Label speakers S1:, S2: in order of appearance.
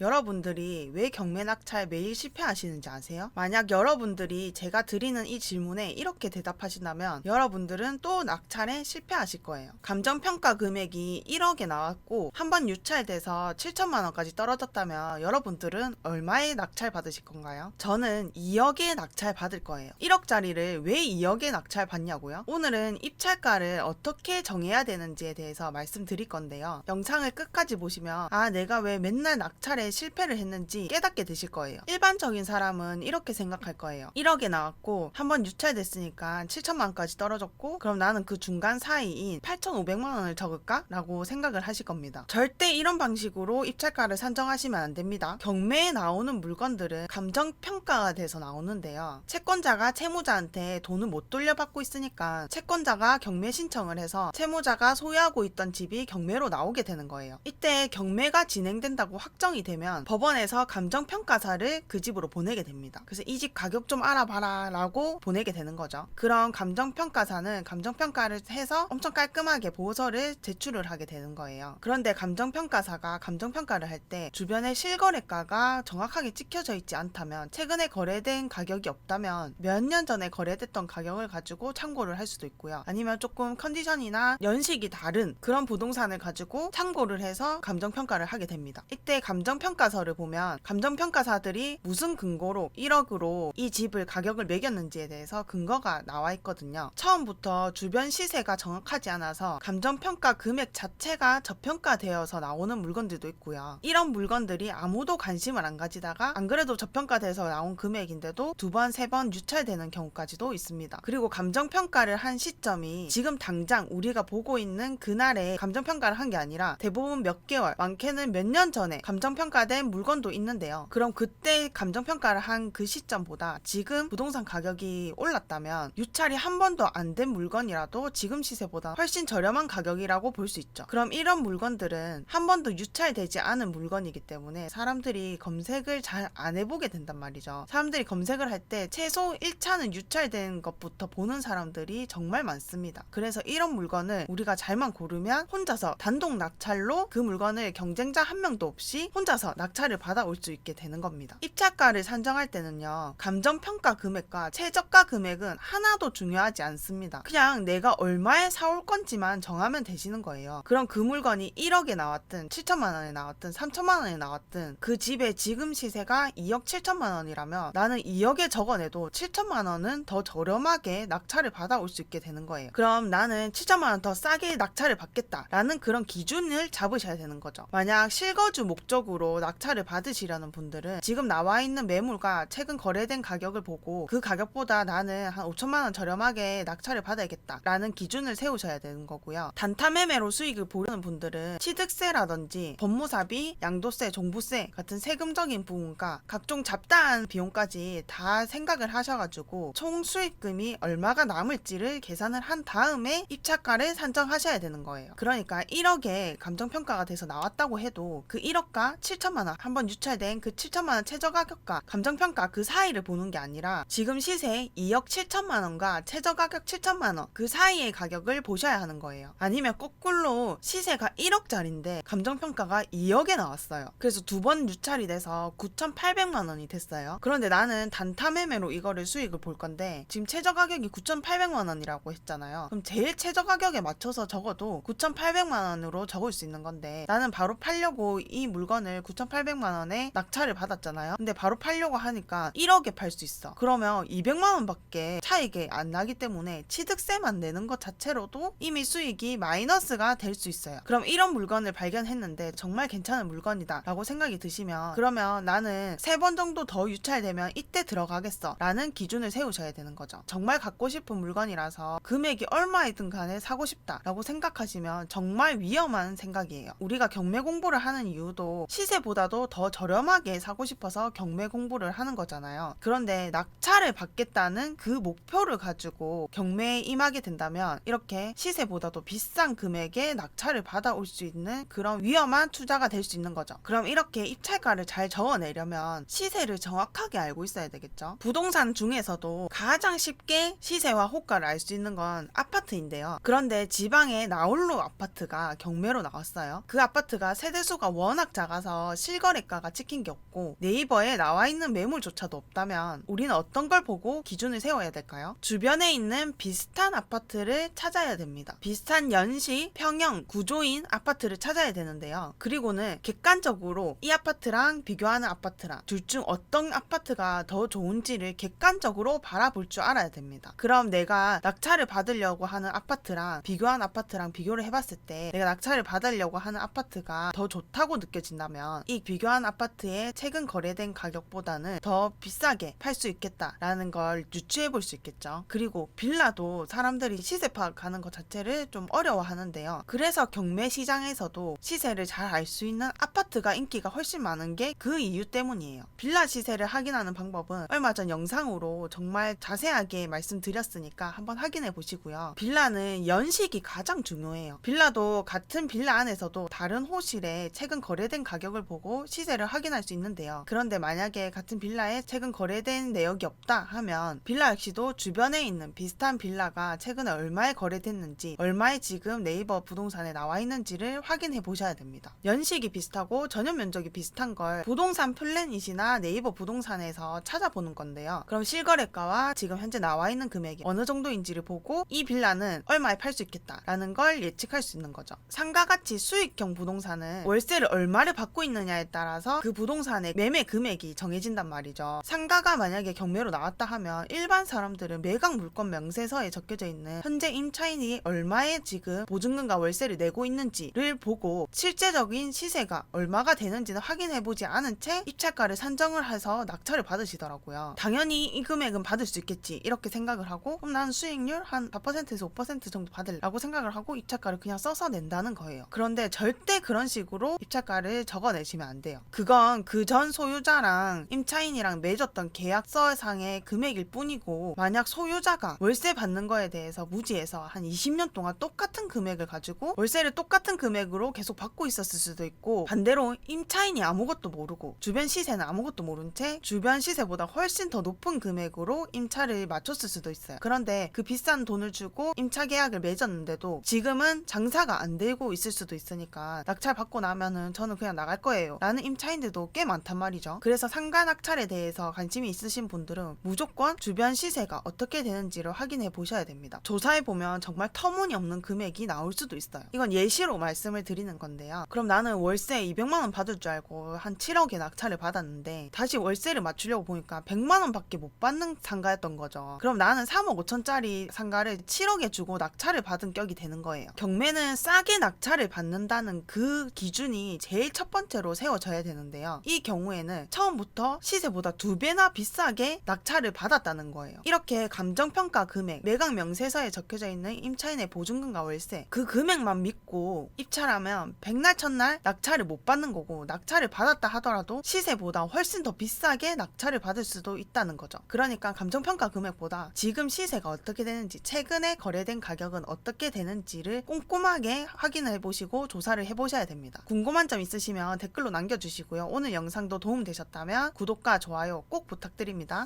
S1: 여러분들이 왜 경매 낙찰 매일 실패하시는지 아세요? 만약 여러분들이 제가 드리는 이 질문에 이렇게 대답하신다면 여러분들은 또 낙찰에 실패하실 거예요. 감정평가 금액이 1억에 나왔고 한 번 유찰돼서 7천만 원까지 떨어졌다면 여러분들은 얼마에 낙찰 받으실 건가요? 저는 2억에 낙찰 받을 거예요. 1억짜리를 왜 2억에 낙찰 받냐고요? 오늘은 입찰가를 어떻게 정해야 되는지에 대해서 말씀드릴 건데요. 영상을 끝까지 보시면 아 내가 왜 맨날 낙찰에 실패를 했는지 깨닫게 되실 거예요. 일반적인 사람은 이렇게 생각할 거예요. 1억에 나왔고 한번 유찰됐으니까 7천만 원까지 떨어졌고 그럼 나는 그 중간 사이인 8,500만 원을 적을까? 라고 생각을 하실 겁니다. 절대 이런 방식으로 입찰가를 산정하시면 안 됩니다. 경매에 나오는 물건들은 감정 평가가 돼서 나오는데요. 채권자가 채무자한테 돈을 못 돌려받고 있으니까 채권자가 경매 신청을 해서 채무자가 소유하고 있던 집이 경매로 나오게 되는 거예요. 이때 경매가 진행된다고 확정이 되면 법원에서 감정평가사를 그 집으로 보내게 됩니다. 그래서 이 집 가격 좀 알아봐라 라고 보내게 되는 거죠. 그럼 감정평가사는 감정평가를 해서 엄청 깔끔하게 보고서를 제출을 하게 되는 거예요. 그런데 감정평가사가 감정평가를 할 때 주변의 실거래가가 정확하게 찍혀져 있지 않다면 최근에 거래된 가격이 없다면 몇 년 전에 거래됐던 가격을 가지고 참고를 할 수도 있고요. 아니면 조금 컨디션이나 연식이 다른 그런 부동산을 가지고 참고를 해서 감정평가를 하게 됩니다. 이때 감정 평가서를 보면 감정평가사들이 무슨 근거로 1억으로 이 집을 가격을 매겼는지에 대해서 근거가 나와 있거든요. 처음부터 주변 시세가 정확하지 않아서 감정평가 금액 자체가 저평가되어서 나오는 물건들도 있고요. 이런 물건들이 아무도 관심을 안 가지다가 안 그래도 저평가돼서 나온 금액인데도 두 번, 세 번 유찰되는 경우까지도 있습니다. 그리고 감정평가를 한 시점이 지금 당장 우리가 보고 있는 그날에 감정평가를 한 게 아니라 대부분 몇 개월, 많게는 몇 년 전에 감정평가 된 물건도 있는데요. 그럼 그때 감정 평가를 한 그 시점보다 지금 부동산 가격이 올랐다면 유찰이 한 번도 안 된 물건이라도 지금 시세보다 훨씬 저렴한 가격이라고 볼 수 있죠. 그럼 이런 물건들은 한 번도 유찰되지 않은 물건이기 때문에 사람들이 검색을 잘 안 해보게 된단 말이죠. 사람들이 검색을 할 때 최소 1차는 유찰된 것부터 보는 사람들이 정말 많습니다. 그래서 이런 물건을 우리가 잘만 고르면 혼자서 단독 낙찰로 그 물건을 경쟁자 한 명도 없이 혼자서 낙찰을 받아올 수 있게 되는 겁니다. 입찰가를 산정할 때는요, 감정평가 금액과 최저가 금액은 하나도 중요하지 않습니다. 그냥 내가 얼마에 사올 건지만 정하면 되시는 거예요. 그럼 그 물건이 1억에 나왔든 7천만 원에 나왔든 3천만 원에 나왔든 그 집의 지금 시세가 2억 7천만 원이라면 나는 2억에 적어내도 7천만 원은 더 저렴하게 낙찰을 받아올 수 있게 되는 거예요. 그럼 나는 7천만 원 더 싸게 낙찰을 받겠다라는 그런 기준을 잡으셔야 되는 거죠. 만약 실거주 목적으로 낙찰을 받으시려는 분들은 지금 나와 있는 매물과 최근 거래된 가격을 보고 그 가격보다 나는 한 5천만 원 저렴하게 낙찰을 받아야겠다라는 기준을 세우셔야 되는 거고요. 단타 매매로 수익을 보려는 분들은 취득세라든지 법무사비, 양도세, 종부세 같은 세금적인 부분과 각종 잡다한 비용까지 다 생각을 하셔가지고 총 수익금이 얼마가 남을지를 계산을 한 다음에 입찰가를 산정하셔야 되는 거예요. 그러니까 1억에 감정평가가 돼서 나왔다고 해도 그 1억과 7천 만 원 한번 유찰된 그 7천만 원 최저 가격과 감정 평가 그 사이를 보는 게 아니라 지금 시세 2억 7천만 원과 최저 가격 7천만 원 그 사이의 가격을 보셔야 하는 거예요. 아니면 거꾸로 시세가 1억짜리인데 감정 평가가 2억에 나왔어요. 그래서 두 번 유찰이 돼서 9,800만 원이 됐어요. 그런데 나는 단타 매매로 이거를 수익을 볼 건데 지금 최저 가격이 9,800만 원이라고 했잖아요. 그럼 제일 최저 가격에 맞춰서 적어도 9,800만 원으로 적을 수 있는 건데 나는 바로 팔려고 이 물건을 9,800만 원에 낙찰을 받았잖아요. 근데 바로 팔려고 하니까 1억에 팔 수 있어. 그러면 200만 원밖에 차익이 안 나기 때문에 취득세만 내는 것 자체로도 이미 수익이 마이너스가 될 수 있어요. 그럼 이런 물건을 발견했는데 정말 괜찮은 물건이다라고 생각이 드시면 그러면 나는 세 번 정도 더 유찰되면 이때 들어가겠어 라는 기준을 세우셔야 되는 거죠. 정말 갖고 싶은 물건이라서 금액이 얼마이든 간에 사고 싶다라고 생각하시면 정말 위험한 생각이에요. 우리가 경매 공부를 하는 이유도 시세 보다도 더 저렴하게 사고 싶어서 경매 공부를 하는 거잖아요. 그런데 낙찰을 받겠다는 그 목표를 가지고 경매에 임하게 된다면 이렇게 시세보다도 비싼 금액의 낙찰을 받아올 수 있는 그런 위험한 투자가 될 수 있는 거죠. 그럼 이렇게 입찰가를 잘 적어내려면 시세를 정확하게 알고 있어야 되겠죠. 부동산 중에서도 가장 쉽게 시세와 호가를 알 수 있는 건 아파트인데요. 그런데 지방에 나홀로 아파트가 경매로 나왔어요. 그 아파트가 세대수가 워낙 작아서 실거래가가 찍힌 게 없고 네이버에 나와 있는 매물조차도 없다면 우리는 어떤 걸 보고 기준을 세워야 될까요? 주변에 있는 비슷한 아파트를 찾아야 됩니다. 비슷한 연시, 평형, 구조인 아파트를 찾아야 되는데요. 그리고는 객관적으로 이 아파트랑 비교하는 아파트랑 둘 중 어떤 아파트가 더 좋은지를 객관적으로 바라볼 줄 알아야 됩니다. 그럼 내가 낙찰을 받으려고 하는 아파트랑 비교한 아파트랑 비교를 해봤을 때 내가 낙찰을 받으려고 하는 아파트가 더 좋다고 느껴진다면 이 비교한 아파트의 최근 거래된 가격보다는 더 비싸게 팔 수 있겠다라는 걸 유추해 볼 수 있겠죠. 그리고 빌라도 사람들이 시세 파악하는 것 자체를 좀 어려워하는데요. 그래서 경매 시장에서도 시세를 잘 알 수 있는 아파트가 인기가 훨씬 많은 게 그 이유 때문이에요. 빌라 시세를 확인하는 방법은 얼마 전 영상으로 정말 자세하게 말씀드렸으니까 한번 확인해 보시고요. 빌라는 연식이 가장 중요해요. 빌라도 같은 빌라 안에서도 다른 호실에 최근 거래된 가격을 보고 시세를 확인할 수 있는데요. 그런데 만약에 같은 빌라에 최근 거래된 내역이 없다 하면 빌라 역시도 주변에 있는 비슷한 빌라가 최근에 얼마에 거래됐는지 얼마에 지금 네이버 부동산에 나와 있는지를 확인해 보셔야 됩니다. 연식이 비슷하고 전용 면적이 비슷한 걸 부동산 플랜이시나 네이버 부동산에서 찾아보는 건데요. 그럼 실거래가와 지금 현재 나와 있는 금액이 어느 정도인지를 보고 이 빌라는 얼마에 팔 수 있겠다라는 걸 예측할 수 있는 거죠. 상가 가치 수익형 부동산은 월세를 얼마를 받고 있 느냐에 따라서 그 부동산의 매매 금액이 정해진단 말이죠. 상가가 만약에 경매로 나왔다 하면 일반 사람들은 매각 물건 명세서에 적혀져 있는 현재 임차인이 얼마에 지금 보증금과 월세를 내고 있는지를 보고 실제적인 시세가 얼마가 되는지는 확인해 보지 않은 채 입찰가를 산정을 해서 낙찰을 받으시더라고요. 당연히 이 금액은 받을 수 있겠지 이렇게 생각을 하고 그럼 나는 수익률 한 4%에서 5% 정도 받으려고 생각을 하고 입찰가를 그냥 써서 낸다는 거예요. 그런데 절대 그런 식으로 입찰가를 적어내 시면 안 돼요. 그건 그 전 소유자랑 임차인이랑 맺었던 계약서상의 금액일 뿐이고 만약 소유자가 월세 받는 거에 대해서 무지해서 한 20년 동안 똑같은 금액을 가지고 월세를 똑같은 금액으로 계속 받고 있었을 수도 있고 반대로 임차인이 아무것도 모르고 주변 시세는 아무것도 모른 채 주변 시세보다 훨씬 더 높은 금액으로 임차를 맞췄을 수도 있어요. 그런데 그 비싼 돈을 주고 임차 계약을 맺었는데도 지금은 장사가 안 되고 있을 수도 있으니까 낙찰 받고 나면은 저는 그냥 나갈 거예요. 라는 임차인들도 꽤 많단 말이죠. 그래서 상가 낙찰에 대해서 관심이 있으신 분들은 무조건 주변 시세가 어떻게 되는지를 확인해 보셔야 됩니다. 조사해 보면 정말 터무니없는 금액이 나올 수도 있어요. 이건 예시로 말씀을 드리는 건데요. 그럼 나는 월세 200만 원 받을 줄 알고 한 7억에 낙찰을 받았는데 다시 월세를 맞추려고 보니까 100만 원밖에 못 받는 상가였던 거죠. 그럼 나는 3억 5천짜리 상가를 7억에 주고 낙찰을 받은 격이 되는 거예요. 경매는 싸게 낙찰을 받는다는 그 기준이 제일 첫 번째 로 세워져야 되는데요. 이 경우에는 처음부터 시세보다 두 배나 비싸게 낙찰을 받았다는 거예요. 이렇게 감정평가 금액, 매각 명세서에 적혀져 있는 임차인의 보증금과 월세, 그 금액만 믿고 입찰하면 백날 첫날 낙찰을 못 받는 거고 낙찰을 받았다 하더라도 시세보다 훨씬 더 비싸게 낙찰을 받을 수도 있다는 거죠. 그러니까 감정평가 금액보다 지금 시세가 어떻게 되는지 최근에 거래된 가격은 어떻게 되는지를 꼼꼼하게 확인해 보시고 조사를 해 보셔야 됩니다. 궁금한 점 있으시면 댓글로 남겨주시고요. 오늘 영상도 도움되셨다면 구독과 좋아요 꼭 부탁드립니다.